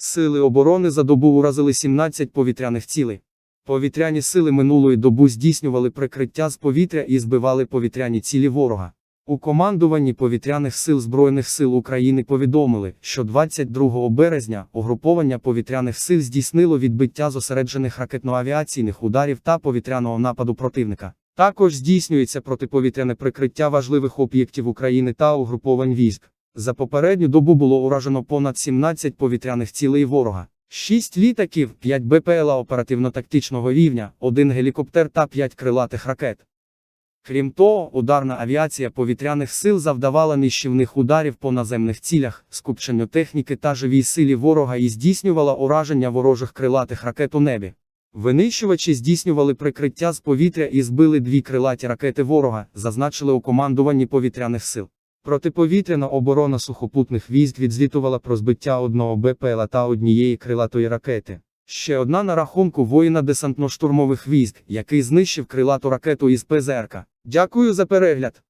Сили оборони за добу уразили 17 повітряних цілей. Повітряні сили минулої добу здійснювали прикриття з повітря і збивали повітряні цілі ворога. У командуванні повітряних сил Збройних сил України повідомили, що 22 березня угруповання повітряних сил здійснило відбиття зосереджених ракетно-авіаційних ударів та повітряного нападу противника. Також здійснюється протиповітряне прикриття важливих об'єктів України та угруповань військ. За попередню добу було уражено понад 17 повітряних цілей ворога. 6 літаків, 5 БПЛА оперативно-тактичного рівня, 1 гелікоптер та 5 крилатих ракет. Крім того, ударна авіація повітряних сил завдавала нищівних ударів по наземних цілях, скупченню техніки та живій силі ворога і здійснювала ураження ворожих крилатих ракет у небі. Винищувачі здійснювали прикриття з повітря і збили дві крилаті ракети ворога, зазначили у командуванні повітряних сил. Протиповітряна оборона сухопутних військ відзвітувала про збиття одного БПЛА та однієї крилатої ракети. Ще одна на рахунку воїна десантно-штурмових військ, який знищив крилату ракету із ПЗРК. Дякую за перегляд.